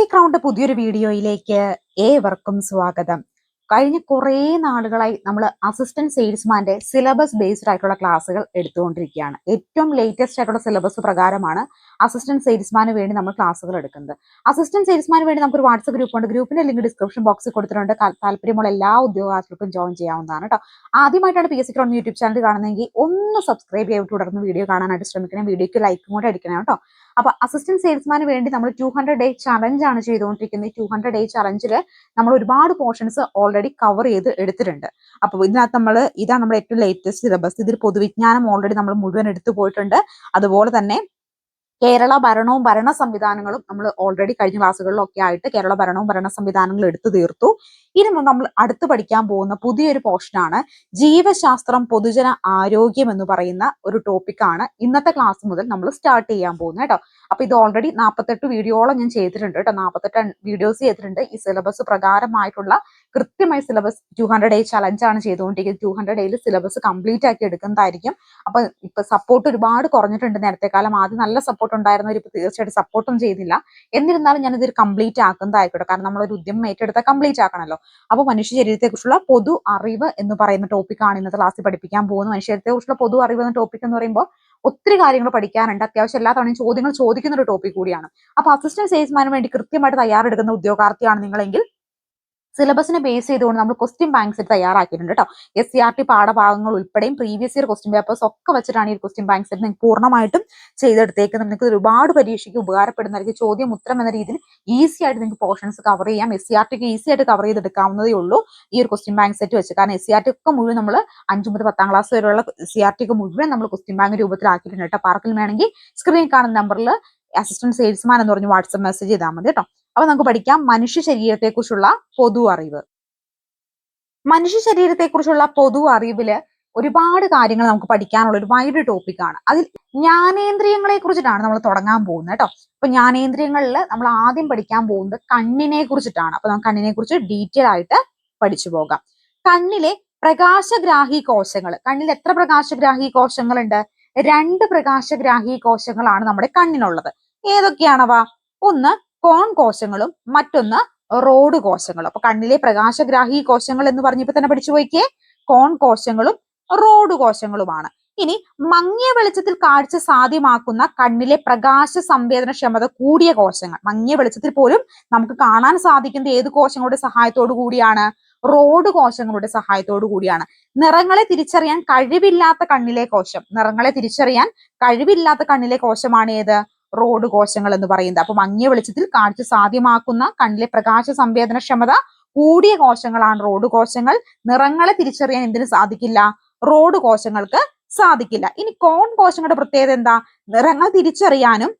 C crowned പുതിയൊരു വീഡിയോയിലേക്ക് ഏവർക്കും സ്വാഗതം. കഴിഞ്ഞ കുറേ നാളുകളായി നമ്മൾ അസിസ്റ്റന്റ് സെയിൽസ്മാന്റെ സിലബസ് ബേസ്ഡ് ആയിട്ടുള്ള ക്ലാസ്സുകൾ എടുത്തുകൊണ്ടിരിക്കുകയാണ്. ഏറ്റവും ലേറ്റസ്റ്റ് ആയിട്ടുള്ള സിലബസ് പ്രകാരമാണ് അസിസ്റ്റന്റ് സെയിൽസ്മാന് വേണ്ടി നമ്മൾ ക്ലാസ്സുകൾ എടുക്കുന്നത്. അസിസ്റ്റന്റ് സെയിൽസ്മാന് വേണ്ടി നമുക്കൊരു വാട്സ്ആപ്പ് ഗ്രൂപ്പ് ഉണ്ട്. ഗ്രൂപ്പിന്റെ ലിങ്ക് ഡിസ്ക്രിപ്ഷൻ ബോക്സിൽ കൊടുത്തിട്ടുണ്ട്. താല്പര്യമുള്ള എല്ലാ ഉദ്യോഗാർത്ഥികൾക്കും ജോയിൻ ചെയ്യാവുന്നതാണ് കേട്ടോ ആദ്യമായിട്ടാണ് P S C crown YouTube channel കാണുന്നതെങ്കിൽ ഒന്ന് സബ്സ്ക്രൈബ് ചെയ്ത് തുടർന്ന് വീഡിയോ കാണാനായിട്ട് ശ്രമിക്കണം. വീഡിയോക്ക് ലൈക്കും കൂടെ അടിക്കണം കേട്ടോ അപ്പൊ അസിസ്റ്റന്റ് സെയിൽസ്മാന് വേണ്ടി നമ്മൾ ടു ഹൺഡ്രഡ് ഡേ ചലഞ്ച് ആണ് ചെയ്തുകൊണ്ടിരിക്കുന്നത്. ടു ഹൺഡ്രഡ് ഡേ ചലഞ്ചിൽ നമ്മൾ ഒരുപാട് പോർഷൻസ് ഓൾറെഡി കവർ ചെയ്ത് എടുത്തിട്ടുണ്ട്. അപ്പൊ ഇതിനകത്ത് നമ്മൾ ഇതാണ് നമ്മുടെ ഏറ്റവും ലേറ്റസ്റ്റ് സിലബസ് ഇതിൽ പൊതുവിജ്ഞാനം ഓൾറെഡി നമ്മൾ മുഴുവൻ എടുത്തു പോയിട്ടുണ്ട്. അതുപോലെ തന്നെ കേരള ഭരണവും ഭരണ സംവിധാനങ്ങളും നമ്മൾ ഓൾറെഡി കഴിഞ്ഞ ക്ലാസ്സുകളിലൊക്കെ ആയിട്ട് കേരള ഭരണവും ഭരണ സംവിധാനങ്ങളും എടുത്തു തീർത്തു. ഇനി നമ്മൾ അടുത്ത് പഠിക്കാൻ പോകുന്ന പുതിയൊരു പോർഷനാണ് ജീവശാസ്ത്രം പൊതുജന ആരോഗ്യം എന്ന് പറയുന്ന ഒരു ടോപ്പിക്കാണ് ഇന്നത്തെ ക്ലാസ് മുതൽ നമ്മൾ സ്റ്റാർട്ട് ചെയ്യാൻ പോകുന്നത് കേട്ടോ. അപ്പൊ ഇത് ഓൾറെഡി നാൽപ്പത്തെട്ട് വീഡിയോളം ഞാൻ ചെയ്തിട്ടുണ്ട് കേട്ടോ. നാൽപ്പത്തെട്ട് വീഡിയോസ് ചെയ്തിട്ടുണ്ട്. ഈ സിലബസ് പ്രകാരമായിട്ടുള്ള കൃത്യമായി സിലബസ് ടു ഹൺഡ്രഡ് ചലഞ്ച് ആണ് ചെയ്തുകൊണ്ടിരിക്കുന്നത്. ടു ഹൺഡ്രഡ് ഡേയിൽ സിലബസ് കംപ്ലീറ്റ് ആക്കി എടുക്കുന്നതായിരിക്കും. അപ്പൊ ഇപ്പൊ സപ്പോർട്ട് ഒരുപാട് കുറഞ്ഞിട്ടുണ്ട്. നേരത്തെ കാലം ആദ്യം നല്ല സപ്പോർട്ട് ഉണ്ടായിരുന്നവർ ഇപ്പൊ തീർച്ചയായിട്ടും സപ്പോർട്ടും ചെയ്തില്ല. എന്നിരുന്നാലും ഇതൊരു കംപ്ലീറ്റ് ആക്കുന്നതായിക്കോട്ടെ. കാരണം നമ്മളൊരു ഉദ്യമം ഏറ്റെടുത്താൽ കംപ്ലീറ്റ് ആക്കണമല്ലോ. അപ്പോൾ മനുഷ്യ ശരീരത്തെക്കുറിച്ചുള്ള പൊതു അറിവ് എന്ന് പറയുന്ന ടോപ്പിക്കാണ് ഇന്നത്തെ ക്ലാസ്സിൽ പഠിപ്പിക്കാൻ പോകുന്നത്. മനുഷ്യ ശരീരത്തെക്കുറിച്ചുള്ള പൊതു അറിവ് എന്ന ടോപ്പിക് എന്ന് പറയുമ്പോൾ ഒത്തിരി കാര്യങ്ങൾ പഠിക്കാനുണ്ട്. അത്യാവശ്യം എല്ലാ തവണയും ചോദ്യങ്ങൾ ചോദിക്കുന്ന ഒരു ടോപ്പിക് കൂടിയാണ്. അപ്പൊ അസിസ്റ്റന്റ് സെയിൽസ്മാന് വേണ്ടി കൃത്യമായിട്ട് തയ്യാറെടുക്കുന്ന ഉദ്യോഗാർത്ഥിയാണ് നിങ്ങളെങ്കിൽ സിലബസിനെ ബേസ് ചെയ്തുകൊണ്ട് നമ്മൾ ക്വസ്റ്റ്യൻ ബാങ്ക്സ് തയ്യാറാക്കിയിട്ടുണ്ട് കേട്ടോ എസ് സി ആർ ടി പാഠഭാഗങ്ങൾ ഉൾപ്പെടെയും പ്രീവിയസ് ഇയർ ക്വസ്റ്റ്യൻ പേപ്പേഴ്സ് ഒക്കെ വെച്ചിട്ടാണ് ഈ ക്വസ്റ്റ്യൻ ബാങ്ക് സെറ്റ് നിങ്ങൾക്ക് പൂർണമായിട്ടും ചെയ്തെടുത്തേക്കുന്നത്. നിങ്ങൾക്ക് ഒരുപാട് പരീക്ഷയ്ക്ക് ഉപകാരപ്പെടുന്നതായിരിക്കും. ചോദ്യം ഉത്തരം എന്ന രീതിയിൽ ഈസി ആയിട്ട് നിങ്ങൾക്ക് പോർഷൻസ് കവർ ചെയ്യാം. എസ് സി ആർ ടിക്ക് ഈസി ആയിട്ട് കവർ ചെയ്തെടുക്കാവുന്നതേ ഉള്ളൂ ഈ ഒരു ക്വസ്റ്റ്യൻ ബാങ്ക് സെറ്റ് വെച്ച്. കാരണം എസ് സി ആർ ടി ഒക്കെ മുഴുവൻ നമ്മൾ അഞ്ചു മുതൽ പത്താം ക്ലാസ് വരെയുള്ള സി ആർ ടിക്ക് മുഴുവൻ നമ്മൾ ക്വസ്റ്റ്യൻ ബാങ്ക് രൂപത്തിലാക്കിയിട്ടുണ്ട് കേട്ടോ പാർക്കിൽ വേണമെങ്കിൽ സ്ക്രീനിൽ കാണുന്ന നമ്പറിൽ അസിസ്റ്റന്റ് സെയിൽസ്മാൻ എന്ന് പറഞ്ഞ് വാട്സപ്പ് മെസ്സേജ് ചെയ്താൽ മതി കേട്ടോ. അപ്പൊ നമുക്ക് പഠിക്കാം. മനുഷ്യ ശരീരത്തെക്കുറിച്ചുള്ള പൊതു അറിവ്. മനുഷ്യ ശരീരത്തെക്കുറിച്ചുള്ള പൊതു അറിവിൽ ഒരുപാട് കാര്യങ്ങൾ നമുക്ക് പഠിക്കാനുള്ള ഒരു വൈഡ് ടോപ്പിക്കാണ് അതിൽ ജ്ഞാനേന്ദ്രിയങ്ങളെ കുറിച്ചിട്ടാണ് നമ്മൾ തുടങ്ങാൻ പോകുന്നത് കേട്ടോ. അപ്പൊ ജ്ഞാനേന്ദ്രിയങ്ങളിൽ നമ്മൾ ആദ്യം പഠിക്കാൻ പോകുന്നത് കണ്ണിനെ കുറിച്ചിട്ടാണ് അപ്പൊ നമുക്ക് കണ്ണിനെ കുറിച്ച് ഡീറ്റെയിൽ ആയിട്ട് പഠിച്ചു പോകാം. കണ്ണിലെ പ്രകാശഗ്രാഹി കോശങ്ങൾ കണ്ണിൽ എത്ര പ്രകാശഗ്രാഹി കോശങ്ങളുണ്ട്? രണ്ട് പ്രകാശഗ്രാഹി കോശങ്ങളാണ് നമ്മുടെ കണ്ണിനുള്ളത്. ഏതൊക്കെയാണവ? ഒന്ന് കോൺ കോശങ്ങളും മറ്റൊന്ന് റോഡ് കോശങ്ങളും. അപ്പൊ കണ്ണിലെ പ്രകാശഗ്രാഹി കോശങ്ങൾ എന്ന് പറഞ്ഞപ്പോ തന്നെ പഠിച്ചു പോയിക്കേ? കോൺ കോശങ്ങളും റോഡ് കോശങ്ങളുമാണ്. ഇനി മങ്ങിയ വെളിച്ചത്തിൽ കാഴ്ച സാധ്യമാക്കുന്ന കണ്ണിലെ പ്രകാശ സംവേദനക്ഷമത കൂടിയ കോശങ്ങൾ. മങ്ങിയ വെളിച്ചത്തിൽ പോലും നമുക്ക് കാണാൻ സാധിക്കുന്നത് ഏത് കോശങ്ങളുടെ സഹായത്തോടു കൂടിയാണ്? റോഡ് കോശങ്ങളുടെ സഹായത്തോടു കൂടിയാണ്. നിറങ്ങളെ തിരിച്ചറിയാൻ കഴിവില്ലാത്ത കണ്ണിലെ കോശം. നിറങ്ങളെ തിരിച്ചറിയാൻ കഴിവില്ലാത്ത കണ്ണിലെ കോശമാണ് ഏത്? റോഡ് കോശങ്ങൾ എന്ന് പറയുന്നത്. അപ്പൊ മങ്ങിയ വെളിച്ചത്തിൽ കാഴ്ച സാധ്യമാക്കുന്ന കണ്ണിലെ പ്രകാശ സംവേദനക്ഷമത കൂടിയ കോശങ്ങളാണ് റോഡ് കോശങ്ങൾ. നിറങ്ങളെ തിരിച്ചറിയാൻ എന്തിനു സാധിക്കില്ല? റോഡ് കോശങ്ങൾക്ക് സാധിക്കില്ല. ഇനി കോൺ കോശങ്ങളുടെ പ്രത്യേകത എന്താ? നിറങ്ങൾ തിരിച്ചറിയാനും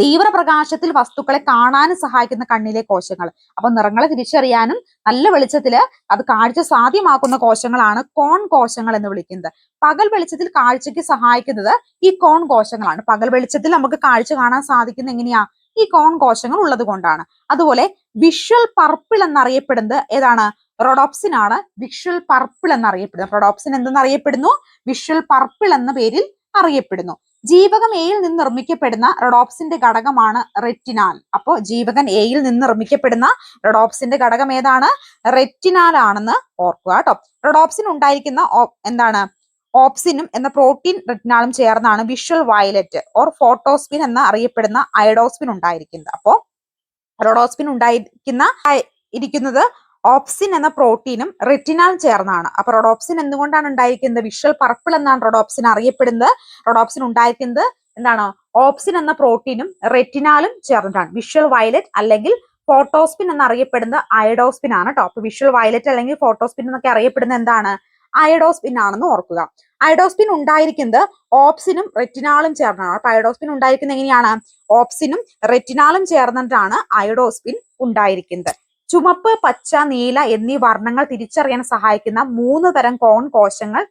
തീവ്രപ്രകാശത്തിൽ വസ്തുക്കളെ കാണാനും സഹായിക്കുന്ന കണ്ണിലെ കോശങ്ങൾ. അപ്പൊ നിറങ്ങളെ തിരിച്ചറിയാനും നല്ല വെളിച്ചത്തിൽ അത് കാഴ്ച സാധ്യമാക്കുന്ന കോശങ്ങളാണ് കോൺ കോശങ്ങൾ എന്ന് വിളിക്കുന്നത്. പകൽ വെളിച്ചത്തിൽ കാഴ്ചയ്ക്ക് സഹായിക്കുന്നത് ഈ കോൺ കോശങ്ങളാണ്. പകൽ വെളിച്ചത്തിൽ നമുക്ക് കാഴ്ച കാണാൻ സാധിക്കുന്ന എങ്ങനെയാ? ഈ കോൺ കോശങ്ങൾ ഉള്ളത് കൊണ്ടാണ്. അതുപോലെ വിഷ്വൽ പർപ്പിൾ എന്നറിയപ്പെടുന്നത് ഏതാണ്? റൊഡോപ്സിൻ ആണ്. വിഷ്വൽ പർപ്പിൾ എന്നറിയപ്പെടുന്നത്. റൊഡോപ്സിൻ എന്തെന്നറിയപ്പെടുന്നു? വിഷ്വൽ പർപ്പിൾ എന്ന പേരിൽ അറിയപ്പെടുന്നു. ജീവകം എയിൽ നിന്ന് നിർമ്മിക്കപ്പെടുന്ന റഡോപ്സിന്റെ ഘടകമാണ് റെറ്റിനാൽ. അപ്പോ ജീവകൻ എയിൽ നിന്ന് നിർമ്മിക്കപ്പെടുന്ന റഡോപ്സിന്റെ ഘടകം ഏതാണ്? റെറ്റിനാൽ ആണെന്ന് ഓർക്കുക കേട്ടോ. റഡോപ്സിൻ ഉണ്ടായിരിക്കുന്ന എന്താണ്? ഓപ്സിനും എന്ന പ്രോട്ടീൻ റെറ്റിനാളും ചേർന്നാണ് വിഷ്വൽ വയലറ്റ് ഓർ ഫോട്ടോസ്പിൻ എന്ന അറിയപ്പെടുന്ന അയഡോസ്പിൻ ഉണ്ടായിരിക്കുന്നത്. അപ്പോ റൊഡോസ്പിൻ ഉണ്ടായിരിക്കുന്ന ഇരിക്കുന്നത് ഓപ്സിൻ എന്ന പ്രോട്ടീനും റെറ്റിനാൽ ചേർന്നാണ്. അപ്പൊ റൊഡോപ്സിൻ എന്തുകൊണ്ടാണ് ഉണ്ടായിരിക്കുന്നത്? വിഷ്വൽ പർപ്പിൾ എന്നാണ് റൊഡോപ്സിൻ അറിയപ്പെടുന്നത്. റൊഡോപ്സിൻ ഉണ്ടായിരിക്കുന്നത് എന്താണ്? ഓപ്സിൻ എന്ന പ്രോട്ടീനും റെറ്റിനാലും ചേർന്നിട്ടാണ്. വിഷ്വൽ വയലറ്റ് അല്ലെങ്കിൽ ഫോട്ടോസ്പിൻ എന്നറിയപ്പെടുന്നത് അയഡോസ്പിൻ ആണ് കേട്ടോ അപ്പൊ വിഷ്വൽ വയലറ്റ് അല്ലെങ്കിൽ ഫോട്ടോസ്പിൻ എന്നൊക്കെ അറിയപ്പെടുന്നത് എന്താണ്? അയഡോസ്പിൻ ആണെന്ന് ഓർക്കുക. അയഡോസ്പിൻ ഉണ്ടായിരിക്കുന്നത് ഓപ്സിനും റെറ്റിനാളും ചേർന്നാണ്. അപ്പൊ അയഡോസ്പിൻ ഉണ്ടായിരിക്കുന്നത് എങ്ങനെയാണ്? ഓപ്സിനും റെറ്റിനാളും ചേർന്നിട്ടാണ് അയഡോസ്പിൻ ഉണ്ടായിരിക്കുന്നത്. ചുമപ്പ് പച്ച നീല എന്നീ വർണങ്ങൾ തിരിച്ചറിയാൻ സഹായിക്കുന്ന മൂന്ന് തരം കോൺ കോശങ്ങൾ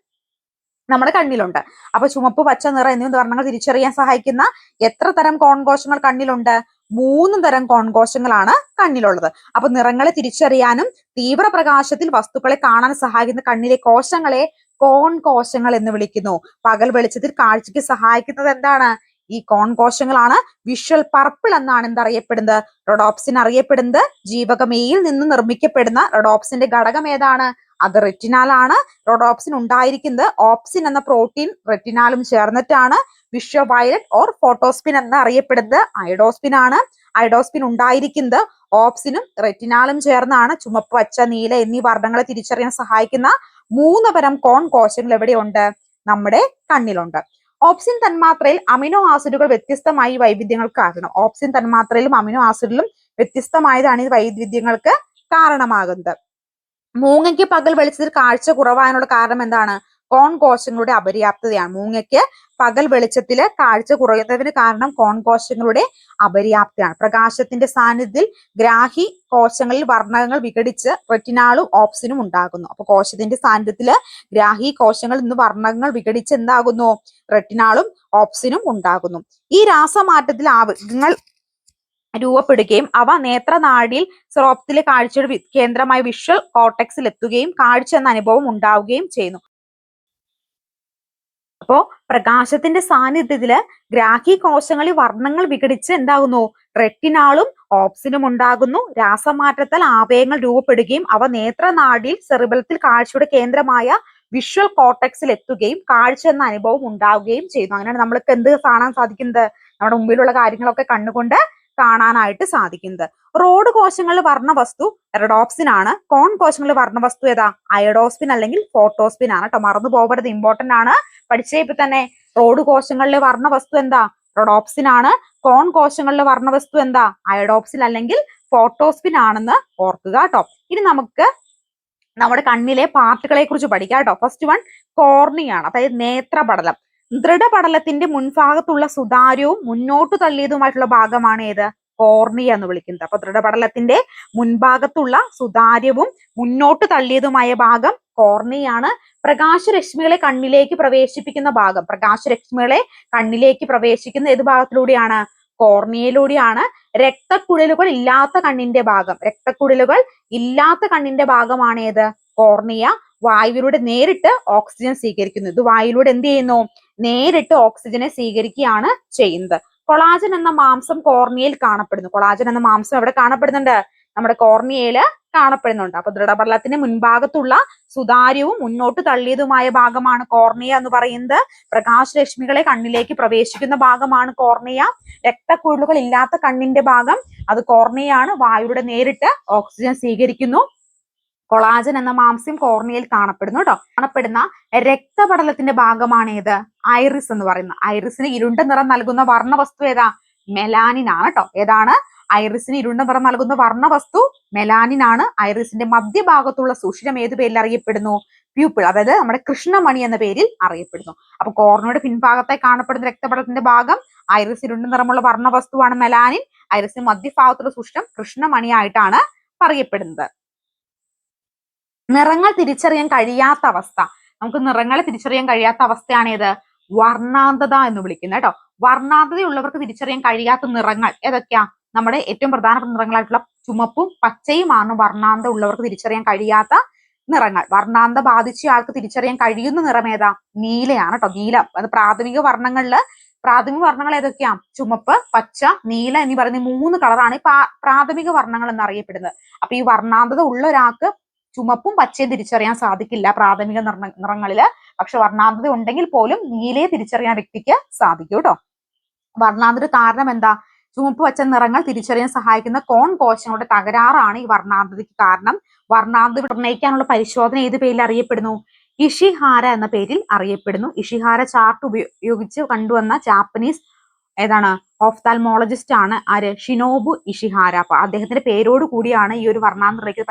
നമ്മുടെ കണ്ണിലുണ്ട്. അപ്പൊ ചുമപ്പ് പച്ച നിറം എന്നീ വർണങ്ങൾ തിരിച്ചറിയാൻ സഹായിക്കുന്ന എത്ര തരം കോൺ കോശങ്ങൾ കണ്ണിലുണ്ട്? മൂന്ന് തരം കോൺ കോശങ്ങളാണ് കണ്ണിലുള്ളത്. അപ്പൊ നിറങ്ങളെ തിരിച്ചറിയാനും തീവ്രപ്രകാശത്തിൽ വസ്തുക്കളെ കാണാൻ സഹായിക്കുന്ന കണ്ണിലെ കോശങ്ങളെ കോൺ കോശങ്ങൾ എന്ന് വിളിക്കുന്നു. പകൽ വെളിച്ചത്തിൽ കാഴ്ചയ്ക്ക് സഹായിക്കുന്നത് എന്താണ്? ഈ കോൺ കോശങ്ങളാണ് വിഷ്വൽ പർപ്പിൾ എന്നാണ് എന്തറിയപ്പെടുന്നത്. റൊഡോപ്സിൻ അറിയപ്പെടുന്നത് ജീവകമേയിൽ നിന്ന് നിർമ്മിക്കപ്പെടുന്ന റൊഡോപ്സിന്റെ ഘടകം ഏതാണ്? അത് റെറ്റിനാലാണ് റൊഡോപ്സിൻ ഉണ്ടായിരിക്കുന്നത് ഓപ്സിൻ എന്ന പ്രോട്ടീൻ റെറ്റിനാലും ചേർന്നിട്ടാണ്. വിഷ്വ വയലറ്റ് ഓർ ഫോട്ടോസ്പിൻ എന്ന് അറിയപ്പെടുന്നത് ഐഡോസ്പിൻ ആണ്. ഐഡോസ്പിൻ ഉണ്ടായിരിക്കുന്നത് ഓപ്സിനും റെറ്റിനാലും ചേർന്നാണ്. ചുമപ്പ് പച്ച നീല എന്നീ വർണങ്ങളെ തിരിച്ചറിയാൻ സഹായിക്കുന്ന മൂന്ന് തരം കോൺ കോശങ്ങൾ എവിടെയുണ്ട്? നമ്മുടെ കണ്ണിലുണ്ട്. ഓപ്സിൻ തന്മാത്രയിൽ അമിനോ ആസിഡുകൾ വ്യത്യസ്തമായി വൈവിധ്യങ്ങൾ കാരണം. ഓപ്സിൻ തന്മാത്രയിലും അമിനോ ആസിഡിലും വ്യത്യസ്തമായതാണ് ഈ വൈവിധ്യങ്ങൾക്ക് കാരണമാകുന്നത്. മൂങ്ങയ്ക്ക് പകൽ വെളിച്ചത്തിൽ കാഴ്ച കുറവാനുള്ള കാരണം എന്താണ്? കോൺ കോശങ്ങളുടെ അപര്യാപ്തതയാണ്. മൂങ്ങയ്ക്ക് പകൽ വെളിച്ചത്തിൽ കാഴ്ച കുറയുന്നതിന് കാരണം കോൺ കോശങ്ങളുടെ അപര്യാപ്തയാണ് പ്രകാശത്തിന്റെ സാന്നിധ്യത്തിൽ ഗ്രാഹി കോശങ്ങളിൽ വർണകങ്ങൾ വിഘടിച്ച് റെറ്റിനാളും ഓപ്സിനും ഉണ്ടാകുന്നു. അപ്പൊ കോശത്തിന്റെ സാന്നിധ്യത്തിൽ ഗ്രാഹി കോശങ്ങളിൽ നിന്ന് വർണകങ്ങൾ വിഘടിച്ച് എന്താകുന്നു? റെറ്റിനാളും ഓപ്സിനും ഉണ്ടാകുന്നു. ഈ രാസമാറ്റത്തിൽ ആവശ്യങ്ങൾ രൂപപ്പെടുകയും അവ നേത്രനാഡിയിൽ സ്രോപ്തിലെ കാഴ്ചയുടെ കേന്ദ്രമായ വിഷ്വൽ കോർട്ടെക്സിൽ എത്തുകയും കാഴ്ച എന്ന അനുഭവം ഉണ്ടാവുകയും ചെയ്യുന്നു. അപ്പോ പ്രകാശത്തിന്റെ സാന്നിധ്യത്തിൽ ഗ്രാഹി കോശങ്ങളിൽ വർണങ്ങൾ വിഘടിച്ച് എന്താകുന്നു? റെറ്റിനാളും ഓപ്സിനും ഉണ്ടാകുന്നു. രാസമാറ്റത്താൽ ആവയങ്ങൾ രൂപപ്പെടുകയും അവ നേത്രനാടിയിൽ സെറിബലത്തിൽ കാഴ്ചയുടെ കേന്ദ്രമായ വിഷ്വൽ കോർട്ടക്സിൽ എത്തുകയും കാഴ്ച എന്ന അനുഭവം ഉണ്ടാവുകയും ചെയ്യുന്നു. അങ്ങനെയാണ് നമ്മൾക്ക് എന്ത് കാണാൻ സാധിക്കുന്നത്? നമ്മുടെ മുമ്പിലുള്ള കാര്യങ്ങളൊക്കെ കണ്ണുകൊണ്ട് കാണാനായിട്ട് സാധിക്കുന്നത്. റോഡ് കോശങ്ങളിൽ വർണവസ്തു റെഡോപ്സിൻ ആണ്. കോൺ കോശങ്ങളിൽ വർണവസ്തു ഏതാ? അയഡോസ്പിൻ അല്ലെങ്കിൽ ഫോട്ടോസ്പിൻ ആണ് കേട്ടോ മറന്നു പോകരുത് ഇമ്പോർട്ടന്റ് ആണ്. പഠിച്ചേ ഇപ്പൊ തന്നെ റോഡ് കോശങ്ങളിലെ വർണ വസ്തു എന്താ? റൊഡോപ്സിൻ ആണ്. കോൺ കോശങ്ങളിലെ വർണ വസ്തു എന്താ? അയഡോപ്സിൻ അല്ലെങ്കിൽ ഫോട്ടോസ്പിൻ ആണെന്ന് ഓർക്കുക കേട്ടോ ഇനി നമുക്ക് നമ്മുടെ കണ്ണിലെ പാർട്ടുകളെ കുറിച്ച് പഠിക്കാം കേട്ടോ ഫസ്റ്റ് വൺ കോർണിയാണ് അതായത് നേത്രപടലം. ദൃഢപടലത്തിന്റെ മുൻഭാഗത്തുള്ള സുതാര്യവും മുന്നോട്ട് തള്ളിയതുമായിട്ടുള്ള ഭാഗമാണ് ഏത്? കോർണിയ എന്ന് വിളിക്കുന്നത്. അപ്പൊ ദൃഢപടലത്തിന്റെ മുൻഭാഗത്തുള്ള സുതാര്യവും മുന്നോട്ട് തള്ളിയതുമായ ഭാഗം കോർണിയാണ് പ്രകാശരശ്മികളെ കണ്ണിലേക്ക് പ്രവേശിപ്പിക്കുന്ന ഭാഗം. പ്രകാശരശ്മികളെ കണ്ണിലേക്ക് പ്രവേശിക്കുന്ന ഏത് ഭാഗത്തിലൂടെയാണ്? കോർണിയയിലൂടെയാണ്. രക്തക്കുഴലുകൾ ഇല്ലാത്ത കണ്ണിന്റെ ഭാഗം. രക്തക്കുഴലുകൾ ഇല്ലാത്ത കണ്ണിന്റെ ഭാഗമാണ് ഏത്? കോർണിയ. വായുവിലൂടെ നേരിട്ട് ഓക്സിജൻ സ്വീകരിക്കുന്നു. ഇത് വായുവിലൂടെ എന്ത് ചെയ്യുന്നു? നേരിട്ട് ഓക്സിജനെ സ്വീകരിക്കുകയാണ് ചെയ്യുന്നത്. കൊളാജൻ എന്ന മാംസം കോർണിയയിൽ കാണപ്പെടുന്നു. കൊളാജൻ എന്ന മാംസം എവിടെ കാണപ്പെടുന്നുണ്ട്? നമ്മുടെ കോർണിയയിൽ കാണപ്പെടുന്നുണ്ട്. അപ്പൊ ദൃഢപടലത്തിന്റെ മുൻഭാഗത്തുള്ള സുതാര്യവും മുന്നോട്ട് തള്ളിയതുമായ ഭാഗമാണ് കോർണിയ എന്ന് പറയുന്നത്. പ്രകാശരശ്മികളെ കണ്ണിലേക്ക് പ്രവേശിക്കുന്ന ഭാഗമാണ് കോർണിയ. രക്തക്കുഴലുകൾ ഇല്ലാത്ത കണ്ണിന്റെ ഭാഗം. അത് കോർണിയാണ് വായുവിടെ നേരിട്ട് ഓക്സിജൻ സ്വീകരിക്കുന്നു. കൊളാജൻ എന്ന മാംസ്യം കോർണിയയിൽ കാണപ്പെടുന്നു കേട്ടോ കാണപ്പെടുന്ന രക്തപടലത്തിന്റെ ഭാഗമാണ് ഏത് ഐറിസ് എന്ന് പറയുന്നത്. ഐറിസിന് ഇരുണ്ട നിറം നൽകുന്ന വർണവസ്തു ഏതാ? മെലാനിൻ ആണ് കേട്ടോ ഏതാണ്? ഐറിസിന് ഇരുണ്ട നിറം നൽകുന്ന വർണവസ്തു മെലാനിൻ ആണ്. ഐറിസിന്റെ മധ്യഭാഗത്തുള്ള സുഷിരം ഏത് പേരിൽ അറിയപ്പെടുന്നു? പ്യൂപ്പിൾ അതായത് നമ്മുടെ കൃഷ്ണമണി എന്ന പേരിൽ അറിയപ്പെടുന്നു. അപ്പൊ കോർണയുടെ പിൻഭാഗത്തായി കാണപ്പെടുന്ന രക്തപടലത്തിന്റെ ഭാഗം ഐറിസ് ഇരുണ്ട നിറമുള്ള വർണവസ്തുവാണ് മെലാനിൻ. ഐറിസിന്റെ മധ്യഭാഗത്തുള്ള സുഷിരം കൃഷ്ണമണിയായിട്ടാണ് പറയപ്പെടുന്നത്. നിറങ്ങൾ തിരിച്ചറിയാൻ കഴിയാത്ത അവസ്ഥ. നമുക്ക് നിറങ്ങളെ തിരിച്ചറിയാൻ കഴിയാത്ത അവസ്ഥയാണ് ഏത്? വർണാന്തത എന്ന് വിളിക്കുന്നത് കേട്ടോ. വർണാന്തതയുള്ളവർക്ക് തിരിച്ചറിയാൻ കഴിയാത്ത നിറങ്ങൾ ഏതൊക്കെയാ? നമ്മുടെ ഏറ്റവും പ്രധാനപ്പെട്ട നിറങ്ങളായിട്ടുള്ള ചുമപ്പും പച്ചയുമാണ് വർണാന്ത ഉള്ളവർക്ക് തിരിച്ചറിയാൻ കഴിയാത്ത നിറങ്ങൾ. വർണാന്ത ബാധിച്ച ആൾക്ക് തിരിച്ചറിയാൻ കഴിയുന്ന നിറം ഏതാ? നീലയാണ് കേട്ടോ. നീല. അത് പ്രാഥമിക വർണങ്ങളിൽ പ്രാഥമിക വർണങ്ങൾ ഏതൊക്കെയാ? ചുമപ്പ് പച്ച നീല എന്നീ പറയുന്ന മൂന്ന് കളറാണ് പ്രാഥമിക വർണങ്ങൾ എന്നറിയപ്പെടുന്നത്. അപ്പൊ ഈ വർണാന്തത ഉള്ള ഒരാൾക്ക് ചുമപ്പും പച്ചയും തിരിച്ചറിയാൻ സാധിക്കില്ല പ്രാഥമിക നിറ നിറങ്ങളിൽ പക്ഷെ വർണാന്തത ഉണ്ടെങ്കിൽ പോലും നീലയെ തിരിച്ചറിയാൻ വ്യക്തിക്ക് സാധിക്കും കേട്ടോ. വർണാന്തര കാരണം എന്താ? ചുമപ്പ് പച്ച നിറങ്ങൾ തിരിച്ചറിയാൻ സഹായിക്കുന്ന കോൺ കോശങ്ങളുടെ തകരാറാണ് ഈ വർണാന്തതയ്ക്ക് കാരണം. വർണാന്തത നിർണയിക്കാനുള്ള പരിശോധന ഏത് പേരിൽ അറിയപ്പെടുന്നു? ഇഷിഹാര എന്ന പേരിൽ അറിയപ്പെടുന്നു. ഇഷിഹാര ചാർട്ട് ഉപയോഗിച്ച് കണ്ടുവന്ന ജാപ്പനീസ് ഏതാണ്? ഓഫ്താൽമോളജിസ്റ്റ് ആണ് ആര്? Shinobu Ishihara. അപ്പൊ അദ്ദേഹത്തിന്റെ പേരോട് കൂടിയാണ് ഈ ഒരു വർണാന്തരയ്ക്ക്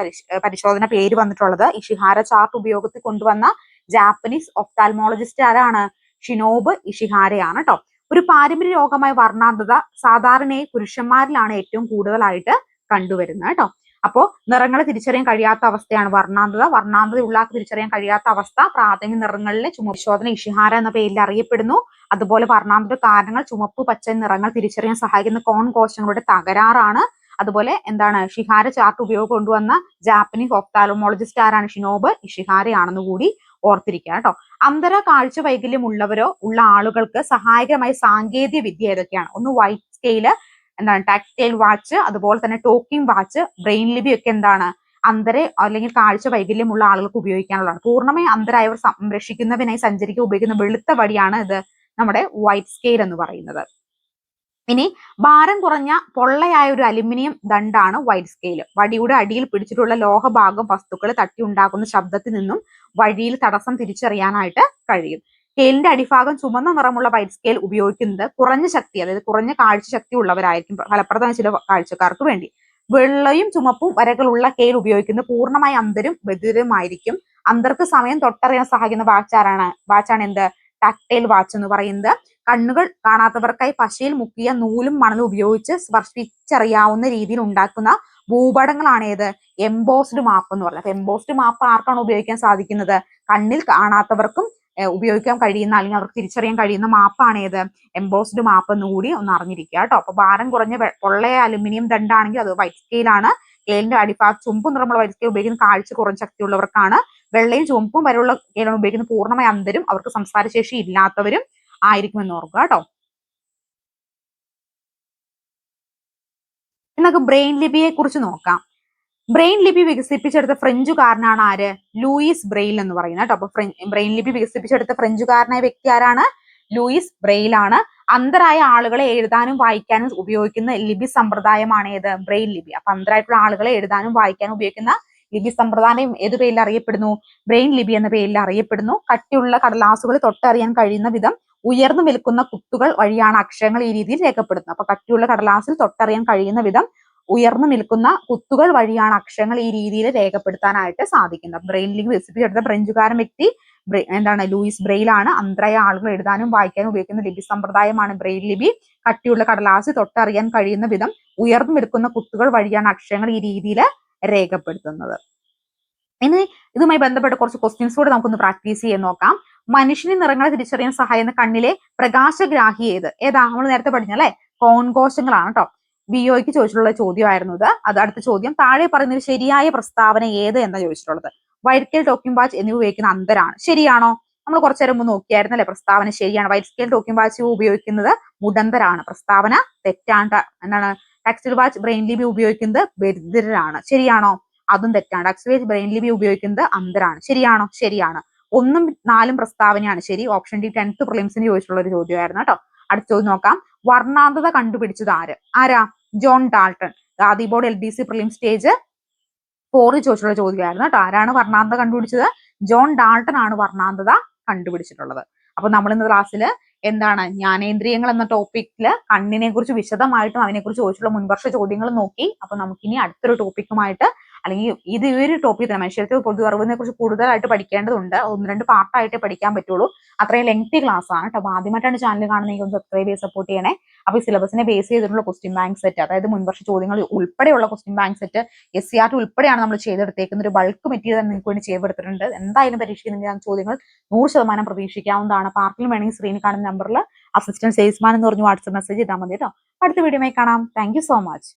പരിശോധന പേര് വന്നിട്ടുള്ളത്. ഇഷിഹാര ചാർട്ട് ഉപയോഗത്തിൽ കൊണ്ടുവന്ന ജാപ്പനീസ് ഓഫ്താൽമോളജിസ്റ്റ് ആരാണ്? ഷിനോബ് ഇഷിഹാരയാണ് കേട്ടോ ഒരു പാരമ്പര്യ രോഗമായ വർണാന്തത സാധാരണയായി പുരുഷന്മാരിലാണ് ഏറ്റവും കൂടുതലായിട്ട് കണ്ടുവരുന്നത് കേട്ടോ അപ്പോ നിറങ്ങൾ തിരിച്ചറിയാൻ കഴിയാത്ത അവസ്ഥയാണ് വർണാന്തത. വർണാന്തത ഉള്ളാക്ക് തിരിച്ചറിയാൻ കഴിയാത്ത അവസ്ഥ പ്രാഥമിക നിറങ്ങളിലെ ചുമശോധന ഇഷിഹാര എന്ന പേരിൽ അറിയപ്പെടുന്നു. അതുപോലെ വർണാന്തത കാരണങ്ങൾ ചുമപ്പ് പച്ച നിറങ്ങൾ തിരിച്ചറിയാൻ സഹായിക്കുന്ന കോൺ കോശങ്ങളുടെ തകരാറാണ്. അതുപോലെ എന്താണ് ഷിഹാര ചാർട്ട് ഉപയോഗം കൊണ്ടുവന്ന ജാപ്പനീസ് ഒഫ്താലോമോളജിസ്റ്റ് ആരാണ് ഷിനോബ്? ഇഷിഹാരയാണെന്ന് കൂടി ഓർത്തിരിക്കുക കേട്ടോ. അന്തര കാഴ്ച വൈകല്യം ഉള്ളവരോ ഉള്ള ആളുകൾക്ക് സഹായകരമായ സാങ്കേതിക വിദ്യ ഏതൊക്കെയാണ്? ഒന്ന് വൈറ്റ് സ്കെയിൽ എന്താണ് ടാക്ടൈൽ വാച്ച് അതുപോലെ തന്നെ ടോക്കിംഗ് വാച്ച് ബ്രെയിൻ ലിബി ഒക്കെ എന്താണ്? അന്തരെ അല്ലെങ്കിൽ കാഴ്ച വൈകല്യമുള്ള ആളുകൾക്ക് ഉപയോഗിക്കാനുള്ളതാണ്. പൂർണമായും അന്തരായവർ സംരക്ഷിക്കുന്നതിനായി സഞ്ചരിക്കാൻ ഉപയോഗിക്കുന്ന വെളുത്ത വടിയാണ് ഇത് നമ്മുടെ വൈറ്റ് സ്കെയിൽ എന്ന് പറയുന്നത്. ഇനി ഭാരം കുറഞ്ഞ പൊള്ളയായ ഒരു അലുമിനിയം ദണ്ടാണ് വൈറ്റ് സ്കെയിൽ വടിയുടെ അടിയിൽ പിടിച്ചിട്ടുള്ള ലോഹഭാഗം വസ്തുക്കൾ തട്ടി ഉണ്ടാക്കുന്ന ശബ്ദത്തിൽ നിന്നും വഴിയിൽ തടസ്സം തിരിച്ചറിയാനായിട്ട് കഴിയും. സ്കെയിലിന്റെ അടിഭാഗം ചുമന്ന നിറമുള്ള വൈറ്റ് സ്കെയിൽ ഉപയോഗിക്കുന്നത് കുറഞ്ഞ ശക്തി അതായത് കുറഞ്ഞ കാഴ്ച ശക്തി ഉള്ളവരായിരിക്കും ഫലപ്രദമായ ചില കാഴ്ചക്കാർക്ക് വേണ്ടി. വെള്ളയും ചുമപ്പും വരകളുള്ള സ്കെയിൽ ഉപയോഗിക്കുന്നത് പൂർണമായി അന്തരും ബദിരമായിരിക്കും അന്തർക്ക് സമയം തൊട്ടറിയാൻ സഹായിക്കുന്ന വാച്ചാറാണ് വാച്ചാണ് എന്ത്? ടാക്ടൈൽ വാച്ച് എന്ന് പറയുന്നത്. കണ്ണുകൾ കാണാത്തവർക്കായി പശയിൽ മുക്കിയ നൂലും മണലും ഉപയോഗിച്ച് സ്പർശിച്ചറിയാവുന്ന രീതിയിൽ ഉണ്ടാക്കുന്ന ഭൂപടങ്ങളാണ് ഏത്? എംബോസ്ഡ് മാപ്പ് എന്ന് പറയുന്നത്. എംബോസ്ഡ് മാപ്പ് ആർക്കാണ് ഉപയോഗിക്കാൻ സാധിക്കുന്നത്? കണ്ണിൽ കാണാത്തവർക്കും ഉപയോഗിക്കാൻ കഴിയുന്ന അല്ലെങ്കിൽ അവർക്ക് തിരിച്ചറിയാൻ കഴിയുന്ന മാപ്പാണ് ഏത്? എംബോസ്ഡ് മാപ്പ് എന്ന് കൂടി ഒന്ന് അറിഞ്ഞിരിക്കുക കേട്ടോ. അപ്പൊ ഭാരം കുറഞ്ഞ പൊള്ളയ അലുമിനിയം ദണ്ടാണെങ്കിൽ അത് വൈറ്റ് സ്കെയിലാണ് സ്കെയിലിന്റെ അടിപ്പാ ചുമ്പ് നിറമുള്ള വൈറ്റ് സ്കെയിൽ ഉപയോഗിക്കുന്ന കാഴ്ച കുറഞ്ഞ ശക്തിയുള്ളവർക്കാണ്. വെള്ളയും ചുമപ്പും വരെയുള്ള സ്കെയിലാണ് ഉപയോഗിക്കുന്ന പൂർണമായ അന്തരും അവർക്ക് സംസാരശേഷി ഇല്ലാത്തവരും ആയിരിക്കുമെന്ന് ഓർക്കുക കേട്ടോ. നമുക്ക് ബ്രെയിൻ ലിപിയെ കുറിച്ച് നോക്കാം. ബ്രെയിൻ ലിപി വികസിപ്പിച്ചെടുത്ത ഫ്രഞ്ചുകാരനാണ് ആര്? ലൂയിസ് ബ്രെയിൽ എന്ന് പറയുന്നത് കേട്ടോ. അപ്പൊ ബ്രെയിൻ ലിപി വികസിപ്പിച്ചെടുത്ത ഫ്രഞ്ചുകാരനായ വ്യക്തി ആരാണ്? ലൂയിസ് ബ്രെയിൽ ആണ്. അന്തരായ ആളുകളെ എഴുതാനും വായിക്കാനും ഉപയോഗിക്കുന്ന ലിപി സമ്പ്രദായമാണ് ഏത്? ബ്രെയിൻ ലിപി. അപ്പൊ അന്തരായിട്ടുള്ള ആളുകളെ എഴുതാനും വായിക്കാനും ഉപയോഗിക്കുന്ന ലിപി സമ്പ്രദായം ഏത് പേരിൽ അറിയപ്പെടുന്നു? ബ്രെയിൻ ലിപി എന്ന പേരിൽ അറിയപ്പെടുന്നു. കട്ടിയുള്ള കടലാസുകൾ തൊട്ടറിയാൻ കഴിയുന്ന വിധം ഉയർന്നു നിൽക്കുന്ന കുത്തുകൾ വഴിയാണ് അക്ഷരങ്ങൾ ഈ രീതിയിൽ രേഖപ്പെടുത്തുന്നത്. അപ്പൊ കട്ടിയുള്ള കടലാസിൽ തൊട്ടറിയാൻ കഴിയുന്ന വിധം ഉയർന്നു നിൽക്കുന്ന കുത്തുകൾ വഴിയാണ് അക്ഷരങ്ങൾ ഈ രീതിയിൽ രേഖപ്പെടുത്താനായിട്ട് സാധിക്കുന്നത്. ബ്രെയിൻ ലിങ്ക് വികസിപ്പിച്ചെടുത്ത ഫ്രഞ്ചുകാരൻ വ്യക്തി എന്താണ് ലൂയിസ് ബ്രെയിൽ ആണ്. അന്തരായ ആളുകൾ എഴുതാനും വായിക്കാനും ഉപയോഗിക്കുന്ന ലിപി സമ്പ്രദായമാണ് ബ്രെയിൽ ലിപി. കട്ടിയുള്ള കടലാസ് തൊട്ടറിയാൻ കഴിയുന്ന വിധം ഉയർന്നു നിൽക്കുന്ന കുത്തുകൾ വഴിയാണ് അക്ഷരങ്ങൾ ഈ രീതിയിൽ രേഖപ്പെടുത്തുന്നത്. ഇനി ഇതുമായി ബന്ധപ്പെട്ട കുറച്ച് ക്വസ്റ്റ്യൻസ് കൂടെ നമുക്കൊന്ന് പ്രാക്ടീസ് ചെയ്യാൻ നോക്കാം. മനുഷ്യന് നിറങ്ങളെ തിരിച്ചറിയാൻ സഹായിക്കുന്ന കണ്ണിലെ പ്രകാശഗ്രാഹി ഏത്? ഏതാ? നമ്മൾ നേരത്തെ പഠിഞ്ഞല്ലേ കോൺകോശങ്ങളാണ് കേട്ടോ ബിഒയ്ക്ക് ചോദിച്ചിട്ടുള്ള ചോദ്യമായിരുന്നു ഇത്. അത് അടുത്ത ചോദ്യം താഴെ പറയുന്ന ശരിയായ പ്രസ്താവന ഏത് എന്നാ ചോദിച്ചിട്ടുള്ളത്. വൈറ്റ് സ്കെയിൽ ടോക്കിംഗ് ബാച്ച് എന്നിവ ഉപയോഗിക്കുന്ന അന്തരാണ്. ശരിയാണോ? നമ്മൾ കുറച്ചു നേരം മുമ്പ് നോക്കിയായിരുന്നല്ലേ പ്രസ്താവന ശരിയാണ്. വൈറ്റ് സ്കെയിൽ ടോക്കിംഗ് ബാച്ച് ഉപയോഗിക്കുന്നത് മുടന്തരാണ്. പ്രസ്താവന തെറ്റാണ്. എന്താണ്? ടെക്സ്റ്റൈൽ ബാച്ച് ബ്രെയിൻ ലിപി ഉപയോഗിക്കുന്നത് ബരിദ്രരാണ്. ശരിയാണോ? അതും തെറ്റാണ്. ടെക്സ്റ്റൈൽ ബാച്ച് ബ്രെയിൻ ലിപി ഉപയോഗിക്കുന്നത് അന്തരാണ്. ശരിയാണോ? ശരിയാണ്. ഒന്നും നാലും പ്രസ്താവനയാണ്. ശരി ഓപ്ഷൻ ഡി ടെൻത്ത് പ്രിലിംസിന് ചോദിച്ചിട്ടുള്ള ഒരു ചോദ്യമായിരുന്നു കേട്ടോ. അടുത്ത ചോദ്യം നോക്കാം. വർണാന്തത കണ്ടുപിടിച്ചത് ആര്? ആരാ? John Dalton. Khadi board L D C prelim stage ഫോറിൽ ചോദിച്ചിട്ടുള്ള ചോദ്യമായിരുന്നു കേട്ടോ. ആരാണ് വർണാന്ത കണ്ടുപിടിച്ചത്? ജോൺ ഡാൾട്ടൺ ആണ് വർണാന്തത കണ്ടുപിടിച്ചിട്ടുള്ളത്. അപ്പൊ നമ്മൾ ഇന്ന് ക്ലാസ്സിൽ എന്താണ് ജ്ഞാനേന്ദ്രിയങ്ങൾ എന്ന ടോപ്പിക്കിൽ കണ്ണിനെ കുറിച്ച് വിശദമായിട്ടും അതിനെക്കുറിച്ച് ചോദിച്ചിട്ടുള്ള മുൻവർഷ ചോദ്യങ്ങൾ നോക്കി. അപ്പൊ നമുക്കിനി അടുത്തൊരു ടോപ്പിക്കുമായിട്ട് അല്ലെങ്കിൽ ഇത് ഈ ഒരു ടോപ്പിക് തന്നെ മനുഷ്യർക്ക് പൊതു അറിവിനെ കുറിച്ച് കൂടുതലായിട്ട് പഠിക്കേണ്ടതുണ്ട്. ഒന്ന് രണ്ട് പാർട്ടായിട്ടേ പഠിക്കാൻ പറ്റുള്ളൂ. അത്രയും ലെങ്തി ക്ലാസ് ആണ് കേട്ടോ. ആദ്യമായിട്ടാണ് ചാനൽ കാണുന്നതെങ്കിൽ ഒന്ന് സബ്സ്ക്രൈബ് ചെയ്ത് സപ്പോർട്ട് ചെയ്യണേ. അപ്പോൾ ഈ സിലബസിനെ ബേസ് ചെയ്തിട്ടുള്ള ക്വസ്റ്റ്യൻ ബാങ്ക് സെറ്റ് അതായത് മുൻവർഷ ചോദ്യങ്ങൾ ഉൾപ്പെടെയുള്ള question bank set S C R ഉൾപ്പെടെയാണ് നമ്മൾ ചെയ്തെടുത്തേക്കുന്ന ഒരു ബൾക്ക് മെറ്റീരിയൽ നിങ്ങൾക്ക് വേണ്ടി ചെയ്തെടുത്തിട്ടുണ്ട്. എന്തായാലും പരീക്ഷയ്ക്ക് ചോദ്യങ്ങൾ നൂറ് ശതമാനം പ്രതീക്ഷിക്കാവുന്നതാണ്. പാർക്കിൽ വേണമെങ്കിൽ സ്ക്രീനിൽ കാണുന്ന നമ്പറിൽ അസിസ്റ്റന്റ് സെയിൽസ്മാൻ എന്ന് പറഞ്ഞു വാട്സ്ആപ്പ് മെസ്സേജ് ചെയ്താൽ മതി കേട്ടോ. അടുത്ത വീഡിയോയിൽ കാണാം. Thank so much